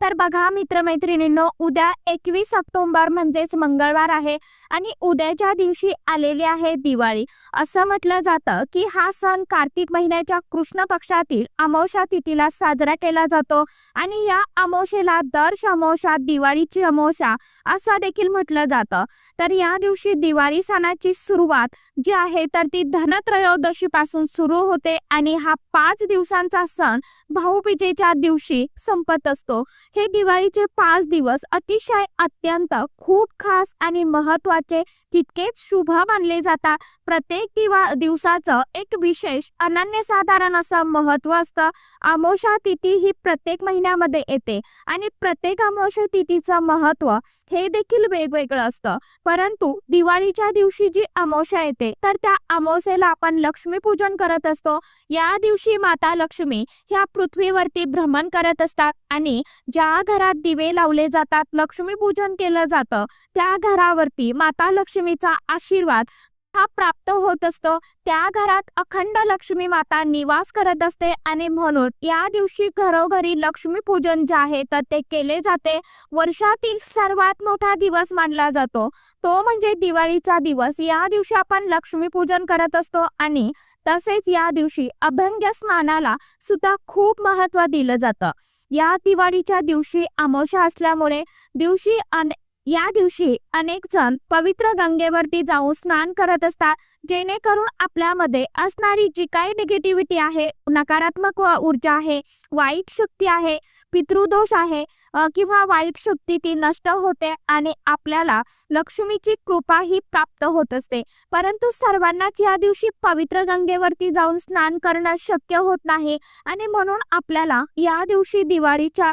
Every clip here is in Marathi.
तर बघा मित्रमैत्रिणींनो उद्या एकवीस ऑक्टोंबर म्हणजेच मंगळवार आहे आणि उद्याच्या दिवशी आलेली आहे दिवाळी. असं म्हटलं जातं की हा सण कार्तिक महिन्याच्या कृष्ण पक्षातील अमावस्या तिथीला साजरा केला जातो आणि या अमावशेला दर अमावस्या दिवाळीची अमावस्या असं देखील म्हटलं जातं. तर या दिवशी दिवाळी सणाची सुरुवात जी आहे तर ती धनत्रयोदशी पासून सुरू होते आणि हा पाच दिवसांचा सण भाऊबीजेच्या दिवशी संपत असतो. हे दिवाळीचे पाच दिवस अतिशय अत्यंत खूप खास आणि महत्त्वाचे तितकेच शुभ मानले जातात. प्रत्येक दिवा दिवसाचं एक विशेष अनन्यसाधारण असं महत्त्व असतं. अमावस्या तिथी ही प्रत्येक महिन्यामध्ये येते आणि प्रत्येक अमोषा तिथीचं महत्त्व हे देखील वेगवेगळं असतं. परंतु दिवाळीच्या दिवशी जी अमावस्या येते तर त्या अमावस्येला आपण लक्ष्मी पूजन करत असतो. या दिवशी माता लक्ष्मी ह्या पृथ्वीवरती भ्रमण करत असतात आणि ज्या घरात दिवे लावले जातात लक्ष्मीपूजन केलं जातं त्या घरावरती माता लक्ष्मीचा आशीर्वाद हा प्राप्त होत असतो. त्या घरात अखंड लक्ष्मी माता निवास करत असते आणि म्हणून या दिवशी घरोघरी लक्ष्मी पूजन जे आहे तर ते केले जाते. वर्षातील सर्वात मोठा दिवस मानला जातो. तो म्हणजे दिवाळीचा दिवस. या दिवशी आपण लक्ष्मी पूजन करत असतो आणि तसेच या दिवशी अभंग स्नानाला सुद्धा खूप महत्त्व दिलं जातं. या दिवाळीच्या दिवशी आमोशा असल्यामुळे दिवशी अन या दिवशी अनेक जण पवित्र गंगेवरती जाऊन स्नान करत असतात जेणेकरून आपल्यामध्ये असणारी जी काही निगेटिव्हिटी आहे नकारात्मक व ऊर्जा आहे वाईट शक्ती आहे पितृदोष आहे किंवा वाईट शक्ती ती नष्ट होते आणि आपल्याला लक्ष्मीची कृपा ही प्राप्त होत असते. परंतु सर्वांनाच या दिवशी पवित्र गंगेवरती जाऊन स्नान करणं शक्य होत नाही आणि म्हणून आपल्याला या दिवशी दिवाळीच्या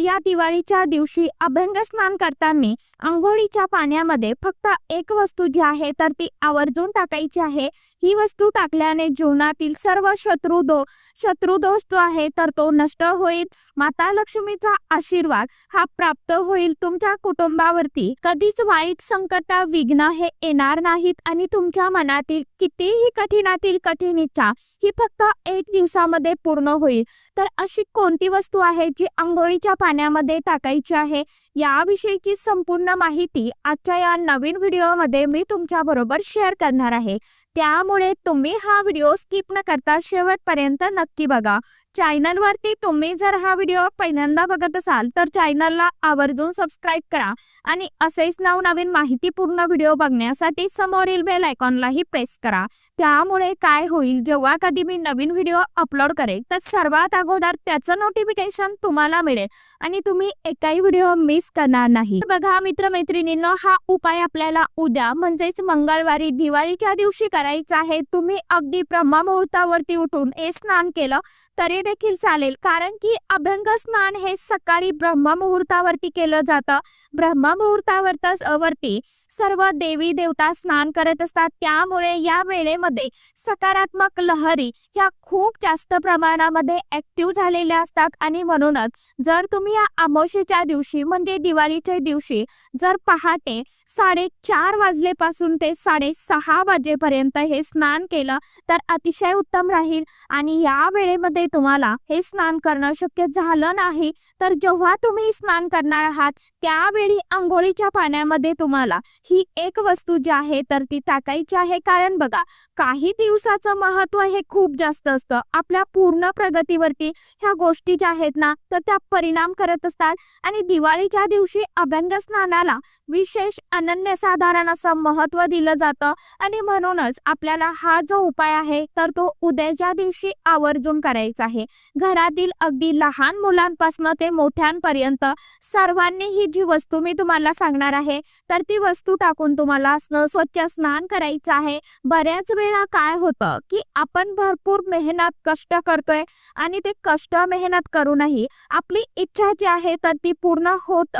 या दिवाळीच्या दिवशी अभंग स्नान करताना आंघोळीच्या पाण्यामध्ये फक्त एक वस्तू जी आहे तर ती आवर्जून टाकायची आहे. ही वस्तू टाकल्याने जीवनातील सर्व शत्रुदो शत्रुदोष जो आहे तर तो नष्ट होईल. माता महालक्ष्मीचा आशीर्वाद हा प्राप्त होईल. तुमच्या कुटुंबावरती कधीच वाईट संकट विघ्न हे येणार नाहीत आणि तुमच्या मनातील कितीही कठीणातील कठीण इच्छा ही फक्त एक दिवसामध्ये पूर्ण होईल. तर अशी कोणती वस्तू आहे जी आंघोळीच्या पाण्यामध्ये टाकायची आहे? याविषयीची संपूर्ण माहिती आजच्या या नवीन व्हिडिओमध्ये मी तुमच्या बरोबर शेअर करणार आहे. त्यामुळे तुम्ही हा व्हिडिओ स्किप न करता शेवटपर्यंत नक्की बघा. चॅनलवरती तुम्ही जर हा व्हिडिओ पहिल्यांदा बघत असाल तर चॅनलला आवर्जून सबस्क्राईब करा आणि असेच नवनवीन माहितीपूर्ण व्हिडिओ बघण्यासाठी समोरील बेल आयकॉनलाही प्रेस करा. त्यामुळे काय होईल जेव्हा कधी मी नवीन व्हिडिओ अपलोड करेल तर सर्वात अगोदर त्याचं नोटिफिकेशन तुम्हाला मिळेल आणि तुम्ही एकाही व्हिडिओ मिस करणार नाही. बघा मित्रमैत्रिणींनो हा उपाय आपल्याला उद्या म्हणजेच मंगळवारी दिवाळीच्या दिवशी करायचा आहे. तुम्ही अगदी ब्रह्ममुहूर्तावरती उठून हे स्नान केलं तरी देखील चालेल. कारण की अभंग स्नान हे सकाळी ब्रह्ममुहूर्तावरती केलं जातं. ब्रह्ममुहूर्तावरती वरती सर्व देवी देवता स्नान करत असतात. त्यामुळे या वेळेमध्ये सकारात्मक लहरी ह्या खूप जास्त प्रमाणामध्ये ऍक्टिव्ह झालेल्या असतात. आणि म्हणूनच जर तुम्ही या अमावशीच्या दिवशी म्हणजे दिवाळीच्या दिवशी जर पहाटे साडेचार वाजलेपासून ते साडेसहा वाजेपर्यंत हे स्नान केलं तर अतिशय उत्तम राहील. आणि या वेळेमध्ये तुम्हाला हे स्नान करणं शक्य झालं नाही तर जेव्हा तुम्ही स्नान करणार आहात त्यावेळी आंघोळीच्या पाण्यामध्ये तुम्हाला ही एक वस्तू जी आहे तर ती टाकायची आहे. कारण बघा काही दिवसाचं महत्त्व हे खूप जास्त असतं. आपल्या पूर्ण प्रगतीवरती ह्या गोष्टी ज्या आहेत ना तर त्या परिणाम करत असतात. आणि दिवाळीच्या दिवशी अभ्यंग स्नानाला विशेष अनन्यसाधारण असं महत्त्व दिलं जातं. आणि म्हणूनच आपल्याला हा जो उपाय आहे तर तो उद्याच्या दिवशी आवर्जून करायचा आहे. घरातील अगदी लहान मुलांपासून ते मोठ्यांपर्यंत सर्वांनी ही जी वस्तू मी तुम्हाला सांगणार आहे तर ती वस्तू टाकून तुम्हाला स्वच्छ स्नान करायचं आहे. बऱ्याच काय होतं की आपण भरपूर मेहनत कष्ट करतोय आणि ते कष्ट मेहनत करूनही आपली इच्छा जी आहे तर ती पूर्ण होत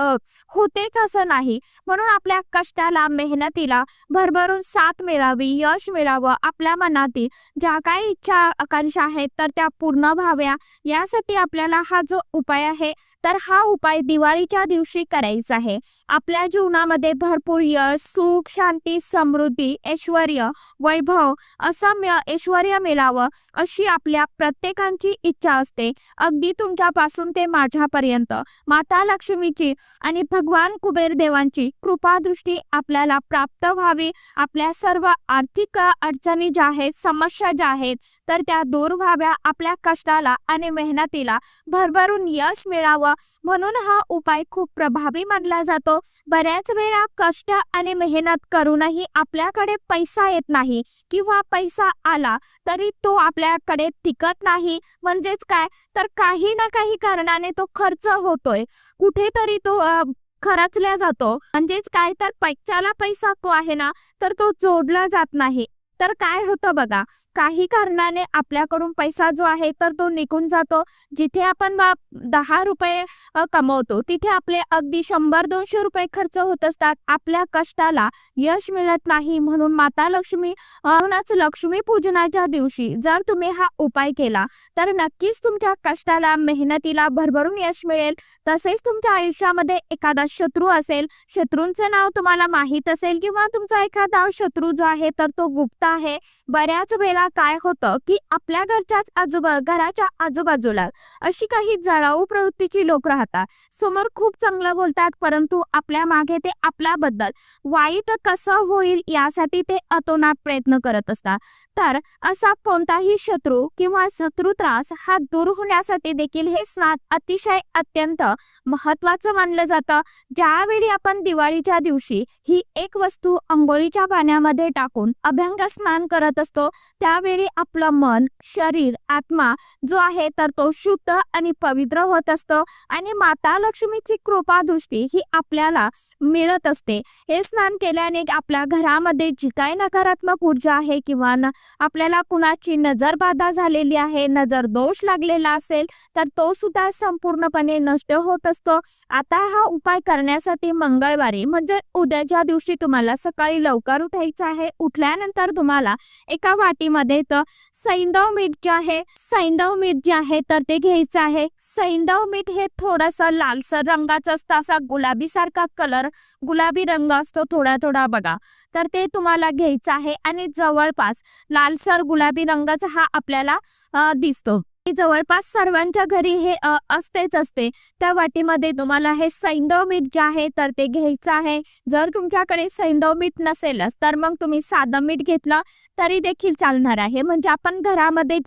होतेच असं नाही. म्हणून आपल्या कष्टाला मेहनतीला भरभरून साथ मिळावी यश मिळावं आपल्या मनातील ज्या काही इच्छा आकांक्षा आहेत तर त्या पूर्ण व्हाव्या यासाठी आपल्याला हा जो उपाय आहे तर हा उपाय दिवाळीच्या दिवशी करायचा आहे. आपल्या जीवनामध्ये भरपूर यश सुख शांती समृद्धी ऐश्वर वैभव असा मिळ- ऐश्वर्य मिळावं अशी आपल्या प्रत्येकांची इच्छा असते. अगदी तुमच्यापासून ते माझ्यापर्यंत. माता लक्ष्मीची आणि भगवान कुबेर देवांची कृपादृष्टी आपल्याला प्राप्त व्हावी. आपल्या सर्व आर्थिक अडचणी ज्या आहेत समस्या ज्या आहेत तर त्या दूर व्हाव्या. आपल्या कष्टाला आणि मेहनतीला भरभरून यश मिळावं. म्हणून हा उपाय खूप प्रभावी मानला जातो. बऱ्याच वेळा कष्ट आणि मेहनत करूनही आपल्याकडे पैसा येत नाही किंवा पैसा आला तरी तो आपल्याकडे टिकत नाही. म्हणजेच काय? तर काही ना काही कारणाने तो खर्च होतोय. कुठेतरी तो अ, खर्चल्या जातो. म्हणजेच काय? तर पैशाला पैसा तो आहे ना तर तो जोडला जात नाही. तर काय होतं बघा काही कारणाने आपल्याकडून पैसा जो आहे तर तो निघून जातो. जिथे आपण दहा रुपये कमवतो तिथे आपले अगदी शंभर दोनशे रुपये खर्च होत असतात. आपल्या कष्टाला यश मिळत नाही म्हणून माता लक्ष्मी म्हणूनच लक्ष्मी पूजनाच्या दिवशी जर तुम्ही हा उपाय केला तर नक्कीच तुमच्या कष्टाला मेहनतीला भरभरून यश मिळेल. तसेच तुमच्या आयुष्यामध्ये एखादा शत्रू असेल शत्रूंचं नाव तुम्हाला माहीत असेल किंवा तुमचा एखादा शत्रू जो आहे तर तो गुप्त आहे. बऱ्याच वेळा काय होतं की आपल्या घरच्याच आजूबा घराच्या आजूबाजूला अशी काही जळाऊ प्रवृत्तीची लोक राहतात. समोर खूप चांगलं बोलतात परंतु आपल्या मागे ते आपल्याबद्दल वाईट कसं होईल यासाठी ते अतोनात प्रयत्न करत असतात. तर असा कोणताही शत्रू किंवा शत्रू त्रास हा दूर होण्यासाठी देखील हे स्नान अतिशय अत्यंत महत्वाचं मानलं जातं. ज्यावेळी आपण दिवाळीच्या दिवशी ही एक वस्तू अंघोळीच्या पाण्यामध्ये टाकून अभ्यंग स्नान करत असतो. त्यावेळी आपलं मन शरीर आत्मा जो आहे तर तो शुद्ध आणि पवित्र होत असतो. आणि माता लक्ष्मीची कृपा दृष्टी ही आपल्याला मिळत असते. हे स्नान केल्याने आपल्या घरामध्ये जी काही नकारात्मक ऊर्जा आहे किंवा आपल्याला कुणाची नजर बाधा झालेली आहे नजर दोष लागलेला असेल तर तो सुद्धा संपूर्णपणे नष्ट होत असतो. आता हा उपाय करण्यासाठी मंगळवारी म्हणजे उद्याच्या दिवशी तुम्हाला सकाळी लवकर उठायचं आहे. उठल्यानंतर तुम्हाला एका वाटीमध्ये तर सैंदव मीठ जे आहे सैंदव मीठ जे आहे तर ते घ्यायचं आहे. सैंदव मीठ हे थोडस लालसर रंगाचं असतं असा गुलाबी सारखा कलर गुलाबी रंग असतो थोडा थोडा बघा. तर ते तुम्हाला घ्यायचं आहे आणि जवळपास लालसर गुलाबी रंगाचा हा आपल्याला दिसतो. जवळपास सर्वांच्या घरी हे असतेच असते. त्या वाटीमध्ये तुम्हाला हे सैंदव मीठ जे आहे तर ते घ्यायचं आहे. जर तुमच्याकडे सैंदव मीठ नसेलच तर मग तुम्ही साधं मीठ घेतलं तरी देखील चालणार आहे. म्हणजे आपण घरामध्ये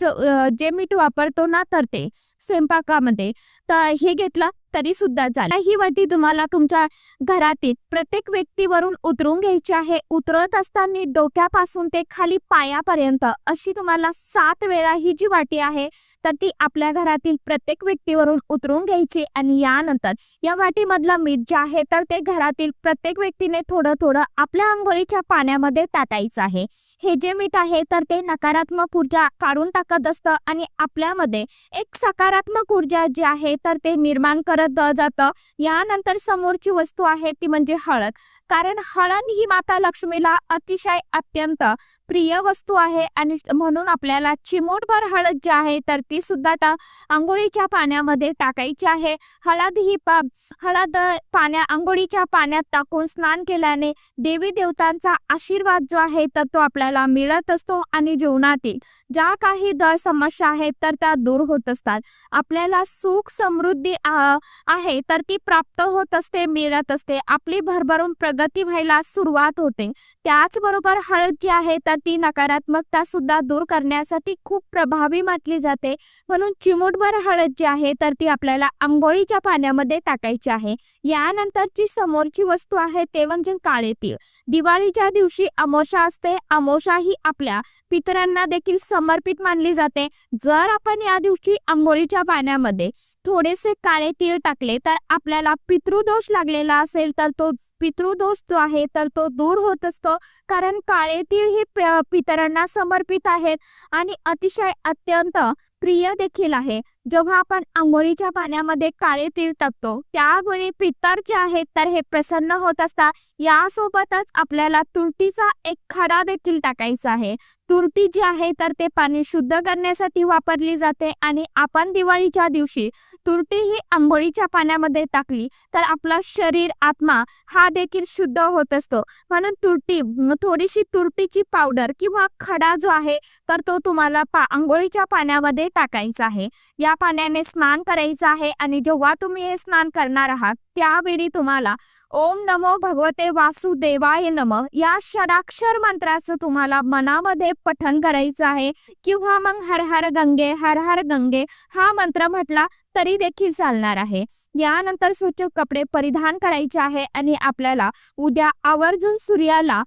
जे मीठ वापरतो ना तर ते स्वयंपाकामध्ये. तर हे घेतलं तरी सुद्धा चालेल ही वाटी तुम्हाला तुमच्या घरातील प्रत्येक व्यक्तीवरून उतरून घ्यायची आहे. उतरत असताना डोक्यापासून ते खाली पायापर्यंत अशी तुम्हाला सात वेळा ही जी वाटी आहे तर ती आपल्या घरातील प्रत्येक व्यक्तीवरून उतरून घ्यायची आणि यानंतर या वाटीमधलं मीठ जे आहे तर ते घरातील प्रत्येक व्यक्तीने थोडं थोडं आपल्या आंघोळीच्या पाण्यामध्ये तातायचं आहे. हे जे मीठ आहे तर ते नकारात्मक ऊर्जा काढून टाकत असतं आणि आपल्यामध्ये एक सकारात्मक ऊर्जा जी आहे तर ते निर्माण कर करत जातं. यानंतर समोरची वस्तू आहे ती म्हणजे हळद. कारण हळद ही माता लक्ष्मीला अतिशय अत्यंत प्रिय वस्तू आहे आणि म्हणून आपल्याला चिमूटभर हळद जी आहे तर ती सुद्धा टा आंघोळीच्या पाण्यामध्ये टाकायची आहे. हळद ही पा हळद पाण्या आंघोळीच्या पाण्यात टाकून स्नान केल्याने देवी देवतांचा आशीर्वाद जो आहे तर तो आपल्याला मिळत असतो आणि जीवनातील ज्या काही द समस्या आहेत तर त्या दूर होत असतात. आपल्याला सुख समृद्धी आहे तर ती प्राप्त होत असते मिळत असते. आपली भरभरून प्रगती व्हायला सुरुवात होते. त्याचबरोबर हळद जी आहे तर ती नकारात्मकता सुद्धा दूर करण्यासाठी खूप प्रभावी मानली जाते. म्हणून चिमूटभर हळद जी आहे तर ती आपल्याला आंघोळीच्या पाण्यामध्ये टाकायची आहे. यानंतरची समोरची वस्तू आहे ते म्हणजे काळे तीळ. दिवाळीच्या दिवशी अमोशा असते. अमोशा ही आपल्या पितरांना देखील समर्पित मानली जाते. जर आपण या दिवशी आंघोळीच्या पाण्यामध्ये थोडेसे काळे तीळ टाकले तर आपल्याला पितृदोष लागलेला असेल तर तो पितृदोष जो आहे तर तो दूर होत असतो. कारण काळे तीळ ही पितरांना समर्पित आहेत. आणि अतिशय अत्यंत प्रिय देखील आहे. जेव्हा आपण आंघोळीच्या पाण्यामध्ये काळे तीळ टाकतो त्यावेळी पितर जे आहेत तर हे प्रसन्न होत असतात. यासोबतच आपल्याला तुरटीचा एक खडा देखील टाकायचा आहे. तुरटी जी आहे तर ते पाणी शुद्ध करण्यासाठी वापरली जाते आणि आपण दिवाळीच्या दिवशी तुरटी ही आंघोळीच्या पाण्यामध्ये टाकली तर आपला शरीर आत्मा हा देखील शुद्ध होत असतो. म्हणून तुरटी थोडीशी तुरटीची पावडर किंवा खडा जो आहे तर तो तुम्हाला पा आंघोळीच्या पाण्यामध्ये टाकायचं आहे. या पाण्याने स्नान करायचं आहे आणि जेव्हा तुम्ही हे स्नान करणार आहात त्यावेळी तुम्हाला ओम नमो भगवते वासुदेवाय नम. या षडाक्षर मंत्राचं तुम्हाला मनामध्ये पठन करायचं आहे. किंवा मग हर हर गंगे हर हर गंगे हा मंत्र म्हटला तरी देखील चालणार आहे. यानंतर स्वच्छ कपडे परिधान करायचे आहे आणि आपल्याला उद्या आवर्जून सूर्याला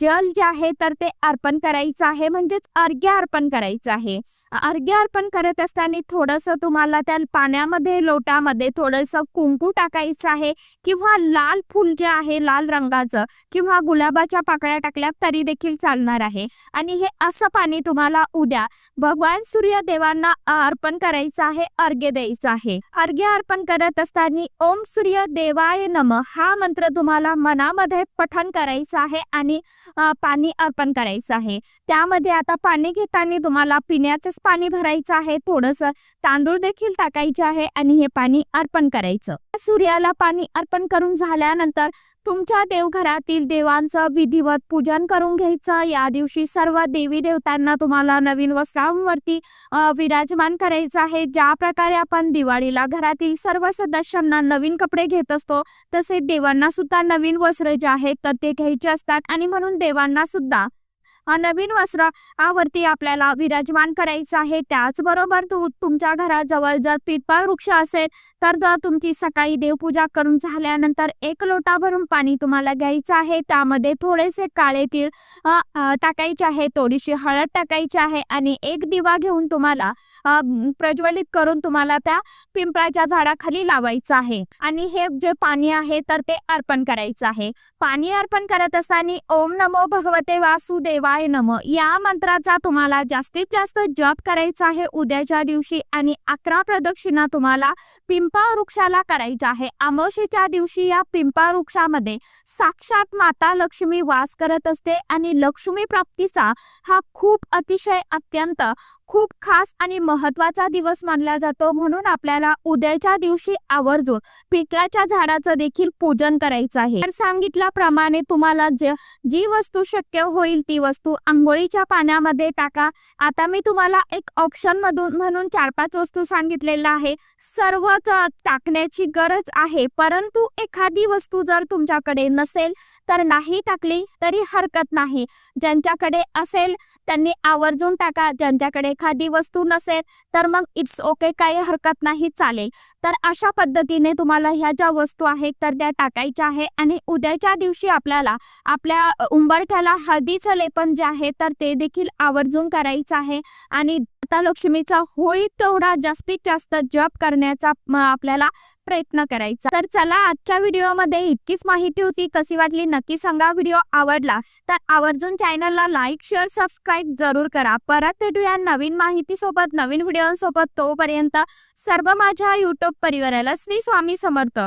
जल जे आहे तर ते अर्पण करायचं आहे. म्हणजेच अर्घ्य अर्पण करायचं आहे. अर्घ्य अर्पण करत असताना थोडंसं तुम्हाला त्या पाण्यामध्ये लोटामध्ये थोडंसं कुंकू टाकायचं आहे? किंवा लाल फूल जे आहे लाल रंगाचं किंवा गुलाबाच्या पाकळ्या टाकल्या तरी देखील चालणार आहे. आणि हे असं पाणी तुम्हाला उद्या भगवान सूर्य देवांना अर्पण करायचं आहे अर्घ्य द्यायचं आहे. अर्घ्य अर्पण करत असताना ओम सूर्य देवाय नम हा मंत्र तुम्हाला मनामध्ये पठण करायचं आहे आणि पाणी अर्पण करायचं आहे. त्यामध्ये आता पाणी घेताना तुम्हाला पिण्याचंच पाणी भरायचं आहे थोडंसं तांदूळ देखील टाकायचे आहे आणि हे पाणी अर्पण करायचं. सूर्याला पाणी अर्पण करून झाल्यानंतर तुमच्या देवघरातील देवांचं विधिवत पूजन करून घ्यायचं. या दिवशी सर्व देवी देवतांना तुम्हाला नवीन वस्त्रांवरती विराजमान करायचं आहे. ज्या प्रकारे आपण दिवाळीला घरातील सर्व सदस्यांना नवीन कपडे घेत असतो तसे देवांना सुद्धा नवीन वस्त्र जे आहेत तर ते घ्यायचे असतात. आणि म्हणून देवांना सुद्धा नवीन वस्त्र वरती आपल्याला विराजमान करायचं आहे. त्याचबरोबर तु तुमच्या घराजवळ जर पिपळ वृक्ष असेल तर तुमची सकाळी देवपूजा करून झाल्यानंतर एक लोटा भरून पाणी तुम्हाला घ्यायचं आहे. त्यामध्ये थोडेसे काळे तीळ टाकायचे आहे. थोडीशी हळद टाकायची आहे आणि एक दिवा घेऊन तुम्हाला प्रज्वलित करून तुम्हाला त्या पिंपळाच्या झाडाखाली लावायचं आहे. आणि हे जे पाणी आहे तर ते अर्पण करायचं आहे. पाणी अर्पण करत असताना ओम नमो भगवते वासुदेवा शिवाय नम या मंत्राचा तुम्हाला जास्तीत जास्त जप करायचा आहे उद्याच्या दिवशी आणि अकरा प्रदक्षिणा तुम्हाला पिंपळ वृक्षाला करायचा आहे. अमावशीच्या दिवशी या पिंपळ वृक्षामध्ये साक्षात माता लक्ष्मी वास करत असते आणि लक्ष्मी प्राप्तीचा हा खूप अतिशय अत्यंत खूप खास आणि महत्त्वाचा दिवस मानला जातो. म्हणून आपल्याला उद्याच्या दिवशी आवर्जून पिकलाच्या झाडाचं देखील पूजन करायचं आहे. तर सांगितल्याप्रमाणे तुम्हाला जी वस्तू शक्य होईल ती वस्तू आंघोळीच्या पाण्यामध्ये टाका. आता मी तुम्हाला एक ऑप्शन मधून म्हणून चार पाच वस्तू सांगितलेल्या आहे. सर्वच टाकण्याची गरज आहे. परंतु एखादी वस्तू जर तुमच्याकडे नसेल तर नाही टाकली तरी हरकत नाही. ज्यांच्याकडे असेल त्यांनी आवर्जून टाका. ज्यांच्याकडे एखादी वस्तू नसेल तर मग इट्स ओके काही हरकत नाही चालेल. तर अशा पद्धतीने तुम्हाला ह्या ज्या वस्तू आहेत तर त्या टाकायच्या आहे. आणि उद्याच्या दिवशी आपल्याला आपल्या उंबरठ्याला हळदीचं लेपन जे आहे तर ते देखील आवर्जून करायचं आहे. आणि माता लक्ष्मीचा होईल तेवढा जास्तीत जास्त जप करण्याचा आपल्याला प्रयत्न करायचा. तर चला आजच्या व्हिडिओमध्ये इतकीच माहिती होती. कशी वाटली नक्की सांगा. व्हिडिओ आवडला तर आवर्जून चॅनलला लाईक शेअर सबस्क्राईब जरूर करा. परत भेटूया नवीन माहिती सोबत नवीन व्हिडिओ सोबत तोपर्यंत सर्व माझ्या युट्यूब परिवाराला श्री स्वामी समर्थ.